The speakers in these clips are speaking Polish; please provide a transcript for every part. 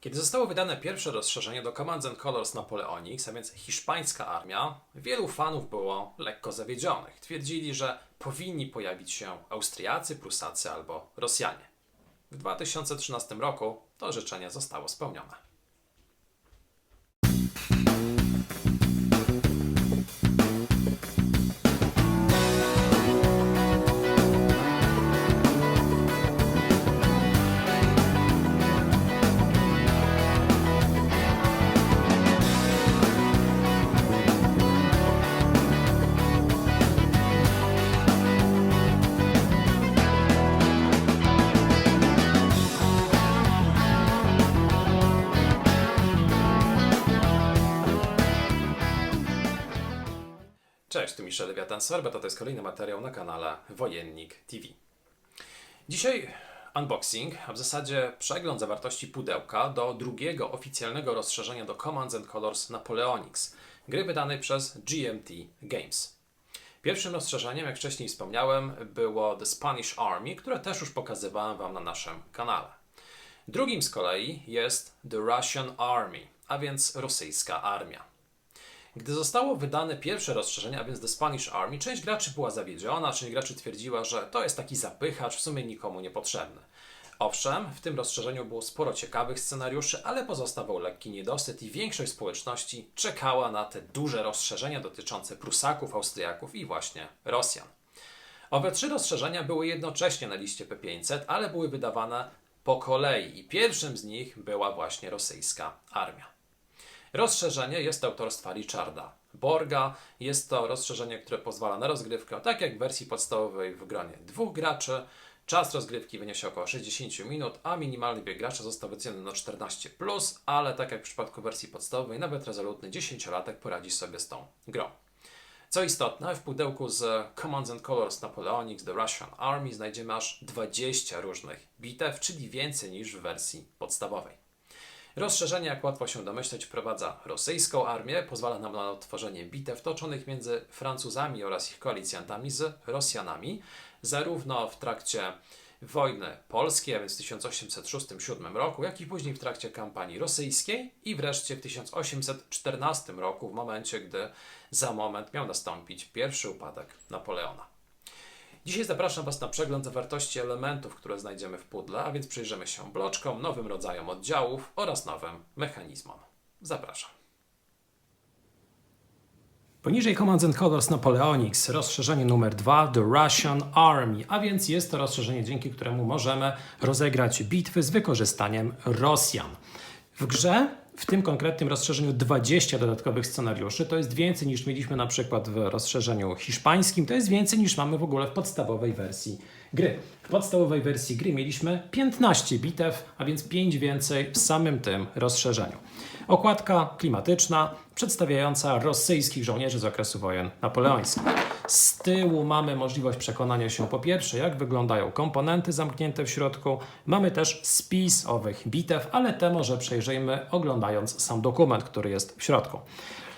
Kiedy zostało wydane pierwsze rozszerzenie do Command and Colors Napoleonics, a więc hiszpańska armia, wielu fanów było lekko zawiedzionych. Twierdzili, że powinni pojawić się Austriacy, Prusacy albo Rosjanie. W 2013 roku to życzenie zostało spełnione. Michel Lewiatan Sorbet, a to jest kolejny materiał na kanale Wojennik TV. Dzisiaj unboxing, a w zasadzie przegląd zawartości pudełka do drugiego oficjalnego rozszerzenia do Commands and Colors Napoleonics, gry wydanej przez GMT Games. Pierwszym rozszerzeniem, jak wcześniej wspomniałem, było The Spanish Army, które też już pokazywałem Wam na naszym kanale. Drugim z kolei jest The Russian Army, a więc rosyjska armia. Gdy zostało wydane pierwsze rozszerzenie, a więc The Spanish Army, część graczy była zawiedziona, część graczy twierdziła, że to jest taki zapychacz, w sumie nikomu niepotrzebny. Owszem, w tym rozszerzeniu było sporo ciekawych scenariuszy, ale pozostawał lekki niedosyt i większość społeczności czekała na te duże rozszerzenia dotyczące Prusaków, Austriaków i właśnie Rosjan. Owe trzy rozszerzenia były jednocześnie na liście P500, ale były wydawane po kolei i pierwszym z nich była właśnie rosyjska armia. Rozszerzenie jest autorstwa Richarda Borga. Jest to rozszerzenie, które pozwala na rozgrywkę, tak jak w wersji podstawowej w gronie dwóch graczy. Czas rozgrywki wyniesie około 60 minut, a minimalny bieg gracza został wyceniony na 14, ale tak jak w przypadku wersji podstawowej, nawet rezolutny 10-latek poradzi sobie z tą grą. Co istotne, w pudełku z Commands and Colors Napoleonics The Russian Army znajdziemy aż 20 różnych bitew, czyli więcej niż w wersji podstawowej. Rozszerzenie, jak łatwo się domyśleć, wprowadza rosyjską armię, pozwala nam na odtworzenie bitew toczonych między Francuzami oraz ich koalicjantami z Rosjanami, zarówno w trakcie wojny polskiej, a więc w 1806-1807 roku, jak i później w trakcie kampanii rosyjskiej i wreszcie w 1814 roku, w momencie, gdy za moment miał nastąpić pierwszy upadek Napoleona. Dzisiaj zapraszam Was na przegląd zawartości elementów, które znajdziemy w pudle, a więc przyjrzymy się bloczkom, nowym rodzajom oddziałów oraz nowym mechanizmom. Zapraszam. Poniżej Commands and Colors Napoleonics, rozszerzenie numer 2, The Russian Army, a więc jest to rozszerzenie, dzięki któremu możemy rozegrać bitwy z wykorzystaniem Rosjan. W grze w tym konkretnym rozszerzeniu 20 dodatkowych scenariuszy. To jest więcej niż mieliśmy na przykład w rozszerzeniu hiszpańskim, to jest więcej niż mamy w ogóle w podstawowej wersji gry. W podstawowej wersji gry mieliśmy 15 bitew, a więc 5 więcej w samym tym rozszerzeniu. Okładka klimatyczna, przedstawiająca rosyjskich żołnierzy z okresu wojen napoleońskich. Z tyłu mamy możliwość przekonania się po pierwsze, jak wyglądają komponenty zamknięte w środku. Mamy też spis owych bitew, ale te może przejrzyjmy oglądając sam dokument, który jest w środku.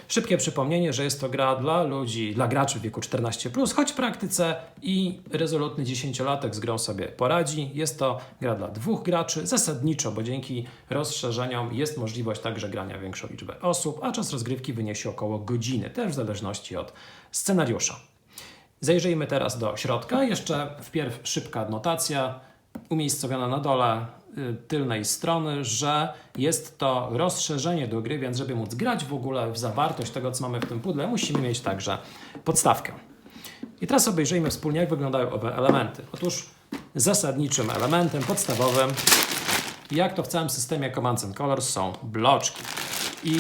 Szybkie przypomnienie, że jest to gra dla ludzi, dla graczy w wieku 14, choć w praktyce i rezolutny 10-latek z grą sobie poradzi. Jest to gra dla dwóch graczy, zasadniczo, bo dzięki rozszerzeniom jest możliwość także grania większą liczbę osób, a czas rozgrywki wyniesie około godziny, też w zależności od scenariusza. Zajrzyjmy teraz do środka. Jeszcze wpierw szybka adnotacja umiejscowiona na dole y, tylnej strony, że jest to rozszerzenie do gry, więc żeby móc grać w ogóle w zawartość tego, co mamy w tym pudle, musimy mieć także podstawkę. I teraz obejrzyjmy wspólnie, jak wyglądają owe elementy. Otóż zasadniczym elementem podstawowym, jak to w całym systemie Commands and Colors, są bloczki. I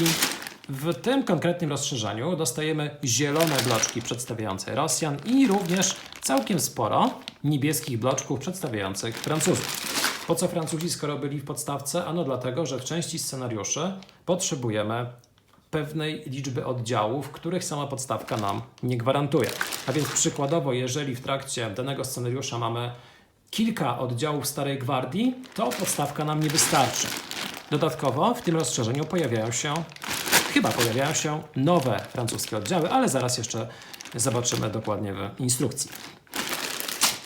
w tym konkretnym rozszerzeniu dostajemy zielone bloczki przedstawiające Rosjan i również całkiem sporo niebieskich bloczków przedstawiających Francuzów. Po co Francuzi, skoro byli w podstawce? Ano dlatego, że w części scenariuszy potrzebujemy pewnej liczby oddziałów, których sama podstawka nam nie gwarantuje. A więc przykładowo, jeżeli w trakcie danego scenariusza mamy kilka oddziałów Starej Gwardii, to podstawka nam nie wystarczy. Dodatkowo w tym rozszerzeniu pojawiają się chyba pojawiają się nowe francuskie oddziały, ale zaraz jeszcze zobaczymy dokładnie w instrukcji.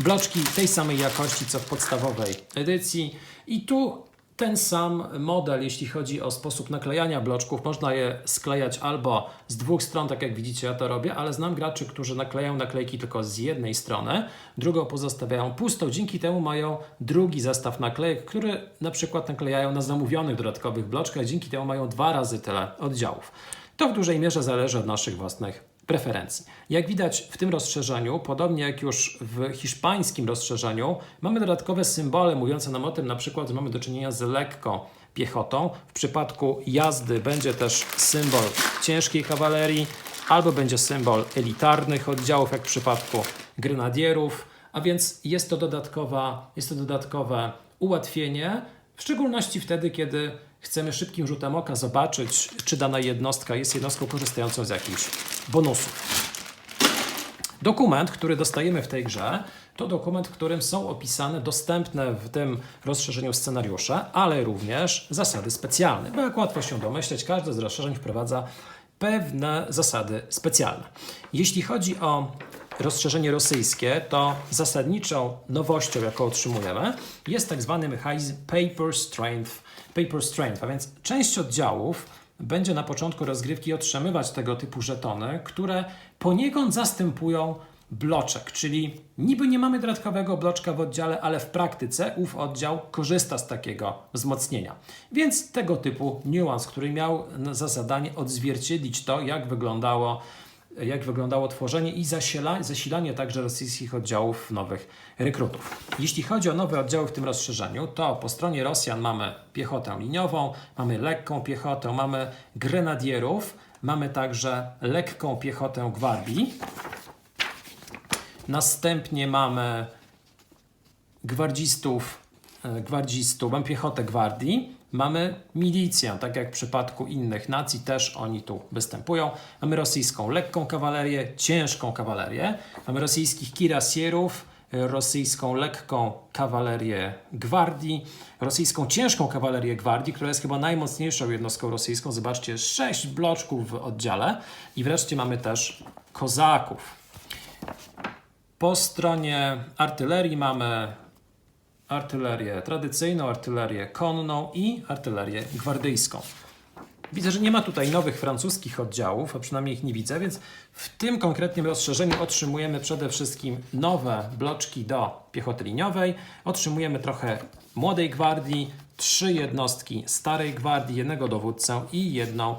Bloczki tej samej jakości co w podstawowej edycji i tu ten sam model, jeśli chodzi o sposób naklejania bloczków. Można je sklejać albo z dwóch stron, tak jak widzicie, ja to robię, ale znam graczy, którzy naklejają naklejki tylko z jednej strony, drugą pozostawiają pustą. Dzięki temu mają drugi zestaw naklejek, który na przykład naklejają na zamówionych dodatkowych bloczkach. Dzięki temu mają dwa razy tyle oddziałów. To w dużej mierze zależy od naszych własnych preferencji. Jak widać w tym rozszerzeniu, podobnie jak już w hiszpańskim rozszerzeniu, mamy dodatkowe symbole mówiące nam o tym, na przykład, mamy do czynienia z lekko piechotą. W przypadku jazdy będzie też symbol ciężkiej kawalerii, albo będzie symbol elitarnych oddziałów, jak w przypadku grenadierów, a więc jest to, dodatkowa, jest to dodatkowe ułatwienie, w szczególności wtedy, kiedy chcemy szybkim rzutem oka zobaczyć, czy dana jednostka jest jednostką korzystającą z jakichś bonusów. Dokument, który dostajemy w tej grze, to dokument, w którym są opisane dostępne w tym rozszerzeniu scenariusze, ale również zasady specjalne. Bo jak łatwo się domyśleć, każde z rozszerzeń wprowadza pewne zasady specjalne. Jeśli chodzi o rozszerzenie rosyjskie, to zasadniczą nowością, jaką otrzymujemy, jest tak zwany mechanizm paper strength, paper strength, a więc część oddziałów będzie na początku rozgrywki otrzymywać tego typu żetony, które poniekąd zastępują bloczek, czyli niby nie mamy dodatkowego bloczka w oddziale, ale w praktyce ów oddział korzysta z takiego wzmocnienia. Więc tego typu niuans, który miał za zadanie odzwierciedlić to, jak wyglądało jak wyglądało tworzenie i zasila, zasilanie także rosyjskich oddziałów nowych rekrutów. Jeśli chodzi o nowe oddziały w tym rozszerzeniu, to po stronie Rosjan mamy piechotę liniową, mamy lekką piechotę, mamy grenadierów, mamy także lekką piechotę gwardii. Następnie mamy gwardzistów, e, gwardzistów, mamy piechotę gwardii, mamy milicję, tak jak w przypadku innych nacji też oni tu występują. Mamy rosyjską lekką kawalerię, ciężką kawalerię, mamy rosyjskich kirasierów, rosyjską lekką kawalerię gwardii, rosyjską ciężką kawalerię gwardii, która jest chyba najmocniejszą jednostką rosyjską. Zobaczcie, sześć bloczków w oddziale i wreszcie mamy też kozaków. Po stronie artylerii mamy artylerię tradycyjną, artylerię konną i artylerię gwardyjską. Widzę, że nie ma tutaj nowych francuskich oddziałów, a przynajmniej ich nie widzę, więc w tym konkretnym rozszerzeniu otrzymujemy przede wszystkim nowe bloczki do piechoty liniowej, otrzymujemy trochę młodej gwardii, trzy jednostki starej gwardii, jednego dowódcę i jedną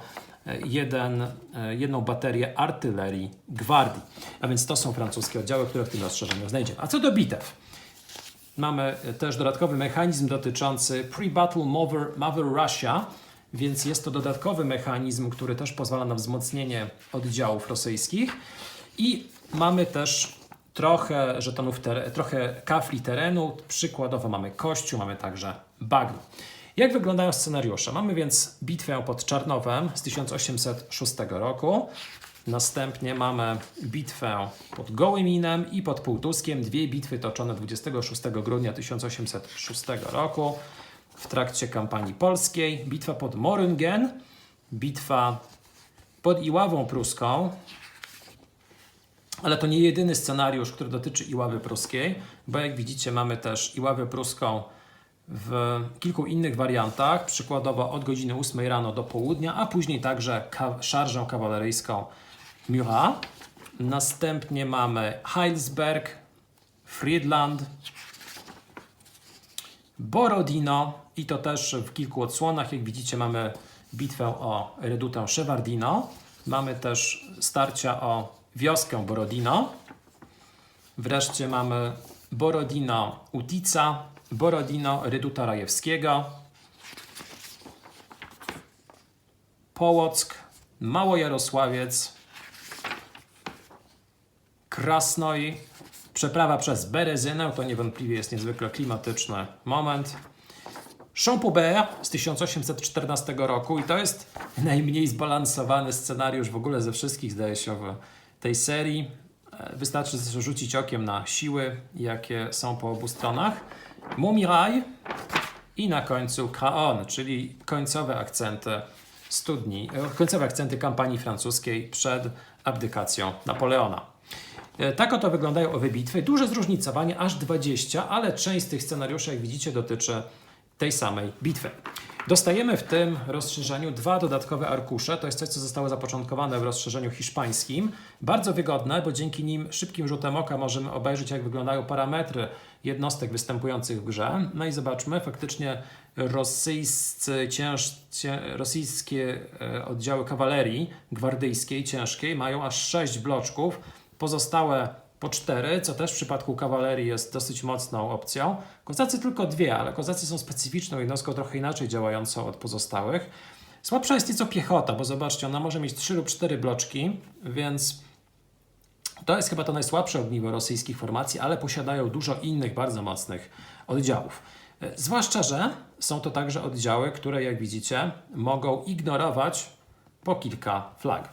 jeden, e, jedną baterię artylerii gwardii. A więc to są francuskie oddziały, które w tym rozszerzeniu znajdziemy. A co do bitew? Mamy też dodatkowy mechanizm dotyczący Pre-Battle Mover, Mover Russia, więc jest to dodatkowy mechanizm, który też pozwala na wzmocnienie oddziałów rosyjskich. I mamy też trochę żetonów, trochę kafli terenu. Przykładowo mamy kościół, mamy także bagno. Jak wyglądają scenariusze? Mamy więc bitwę pod Czarnowem z 1806 roku. Następnie mamy bitwę pod Gołyminem i pod Półtuskiem. Dwie bitwy toczone 26 grudnia 1806 roku w trakcie kampanii polskiej. Bitwa pod Morungen, bitwa pod Iławą Pruską. Ale to nie jedyny scenariusz, który dotyczy Iławy Pruskiej, bo jak widzicie mamy też Iławę Pruską w kilku innych wariantach, przykładowo od godziny 8 rano do południa, a później także ka szarżą kawaleryjską Murat. Następnie mamy Heilsberg, Friedland, Borodino i to też w kilku odsłonach. Jak widzicie mamy bitwę o redutę Szewardino. Mamy też starcia o wioskę Borodino. Wreszcie mamy Borodino Utica, Borodino Reduta Rajewskiego, Połock, Małojarosławiec, Krasnoi, przeprawa przez Berezynę, to niewątpliwie jest niezwykle klimatyczny moment. Champaubert z 1814 roku i to jest najmniej zbalansowany scenariusz w ogóle ze wszystkich, zdaje się, w tej serii. E, wystarczy rzucić okiem na siły, jakie są po obu stronach. Mumiraj i na końcu Craon, czyli końcowe akcenty studni, e, końcowe akcenty kampanii francuskiej przed abdykacją Napoleona. E, tak oto wyglądają owe bitwy. Duże zróżnicowanie, aż 20, ale część z tych scenariuszy, jak widzicie, dotyczy tej samej bitwy. Dostajemy w tym rozszerzeniu dwa dodatkowe arkusze. To jest coś, co zostało zapoczątkowane w rozszerzeniu hiszpańskim. Bardzo wygodne, bo dzięki nim szybkim rzutem oka możemy obejrzeć, jak wyglądają parametry jednostek występujących w grze. No i zobaczmy, faktycznie rosyjscy, cięż, cię, rosyjskie e, oddziały kawalerii gwardyjskiej, ciężkiej, mają aż 6 bloczków. Pozostałe po 4, co też w przypadku kawalerii jest dosyć mocną opcją. Kozacy tylko dwie, ale kozacy są specyficzną jednostką, trochę inaczej działającą od pozostałych. Słabsza jest nieco piechota, bo zobaczcie, ona może mieć 3 lub 4 bloczki, więc to jest chyba to najsłabsze ogniwo rosyjskich formacji, ale posiadają dużo innych bardzo mocnych oddziałów. Zwłaszcza, że są to także oddziały, które, jak widzicie, mogą ignorować po kilka flag.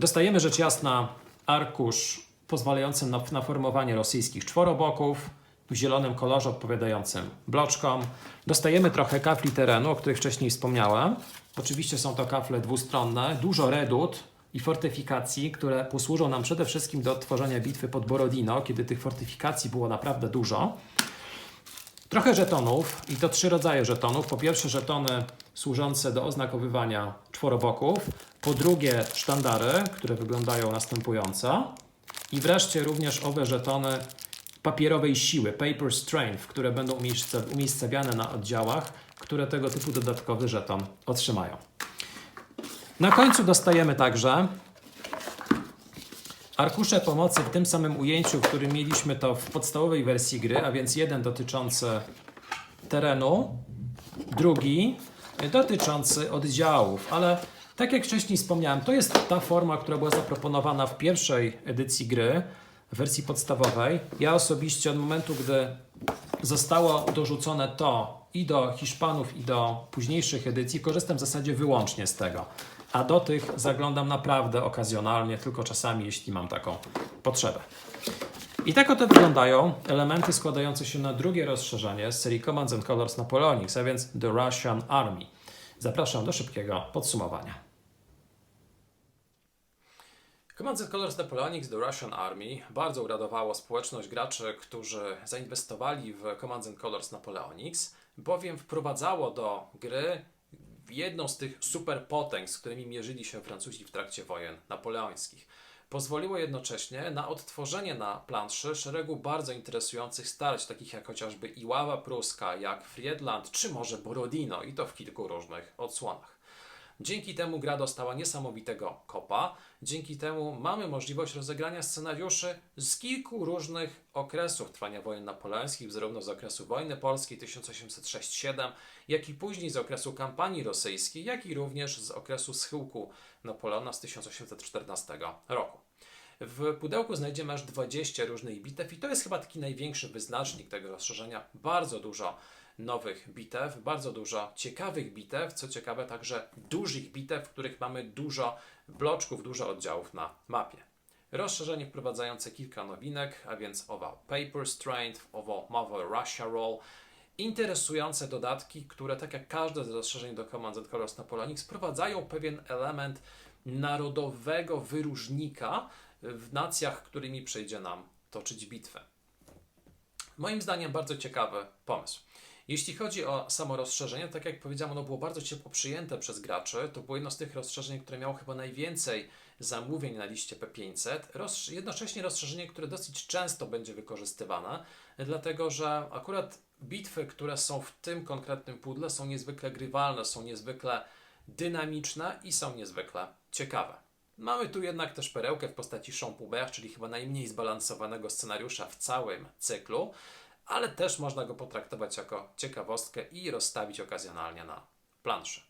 Dostajemy rzecz jasna arkusz pozwalający na, na formowanie rosyjskich czworoboków w zielonym kolorze odpowiadającym bloczkom. Dostajemy trochę kafli terenu, o których wcześniej wspomniałem. Oczywiście są to kafle dwustronne, dużo redut i fortyfikacji, które posłużą nam przede wszystkim do tworzenia bitwy pod Borodino, kiedy tych fortyfikacji było naprawdę dużo. Trochę żetonów i to trzy rodzaje żetonów. Po pierwsze żetony służące do oznakowywania czworoboków, po drugie sztandary, które wyglądają następująco i wreszcie również owe żetony papierowej siły, paper strength, które będą umiejscawiane na oddziałach, które tego typu dodatkowy żeton otrzymają. Na końcu dostajemy także arkusze pomocy w tym samym ujęciu, w którym mieliśmy to w podstawowej wersji gry, a więc jeden dotyczący terenu, drugi dotyczący oddziałów, ale tak jak wcześniej wspomniałem, to jest ta forma, która była zaproponowana w pierwszej edycji gry, w wersji podstawowej. Ja osobiście od momentu, gdy zostało dorzucone to i do Hiszpanów, i do późniejszych edycji, korzystam w zasadzie wyłącznie z tego. A do tych zaglądam naprawdę okazjonalnie, tylko czasami, jeśli mam taką potrzebę. I tak oto wyglądają elementy składające się na drugie rozszerzenie z serii Commands and Colors Napoleonics, a więc The Russian Army. Zapraszam do szybkiego podsumowania. Commands and Colors Napoleonics The Russian Army bardzo uradowało społeczność graczy, którzy zainwestowali w Commands and Colors Napoleonics, bowiem wprowadzało do gry jedną z tych superpotęg, z którymi mierzyli się Francuzi w trakcie wojen napoleońskich. Pozwoliło jednocześnie na odtworzenie na planszy szeregu bardzo interesujących starć, takich jak chociażby Iława Pruska, jak Friedland, czy może Borodino, i to w kilku różnych odsłonach. Dzięki temu gra dostała niesamowitego kopa. Dzięki temu mamy możliwość rozegrania scenariuszy z kilku różnych okresów trwania wojen napoleońskich, zarówno z okresu wojny polskiej 1806-7, jak i później z okresu kampanii rosyjskiej, jak i również z okresu schyłku Napoleona z 1814 roku. W pudełku znajdziemy aż 20 różnych bitew i to jest chyba taki największy wyznacznik tego rozszerzenia. Bardzo dużo nowych bitew, bardzo dużo ciekawych bitew, co ciekawe także dużych bitew, w których mamy dużo bloczków, dużo oddziałów na mapie. Rozszerzenie wprowadzające kilka nowinek, a więc owa Paper Strength, owo Marvel Russia Roll, interesujące dodatki, które tak jak każde z rozszerzeń do Commands and Colors Napoleonics wprowadzają pewien element narodowego wyróżnika w nacjach, którymi przyjdzie nam toczyć bitwę. Moim zdaniem bardzo ciekawy pomysł. Jeśli chodzi o samo rozszerzenie, tak jak powiedziałem, ono było bardzo ciepło przyjęte przez graczy. To było jedno z tych rozszerzeń, które miało chyba najwięcej zamówień na liście P500. Roz, jednocześnie rozszerzenie, które dosyć często będzie wykorzystywane, dlatego że akurat bitwy, które są w tym konkretnym pudle, są niezwykle grywalne, są niezwykle dynamiczne i są niezwykle ciekawe. Mamy tu jednak też perełkę w postaci Champubert, czyli chyba najmniej zbalansowanego scenariusza w całym cyklu, ale też można go potraktować jako ciekawostkę i rozstawić okazjonalnie na planszy.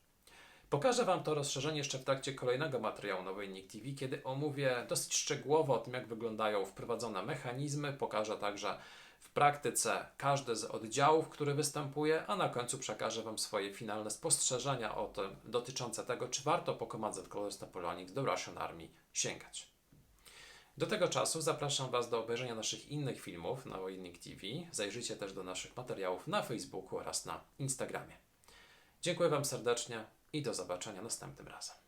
Pokażę Wam to rozszerzenie jeszcze w trakcie kolejnego materiału Nowej Nick TV, kiedy omówię dosyć szczegółowo o tym, jak wyglądają wprowadzone mechanizmy. Pokażę także w praktyce każdy z oddziałów, który występuje, a na końcu przekażę Wam swoje finalne spostrzeżenia o tym, dotyczące tego, czy warto po Commands and Colors Napoleonics do Russian Army sięgać. Do tego czasu zapraszam Was do obejrzenia naszych innych filmów na Wojnik TV. Zajrzyjcie też do naszych materiałów na Facebooku oraz na Instagramie. Dziękuję Wam serdecznie i do zobaczenia następnym razem.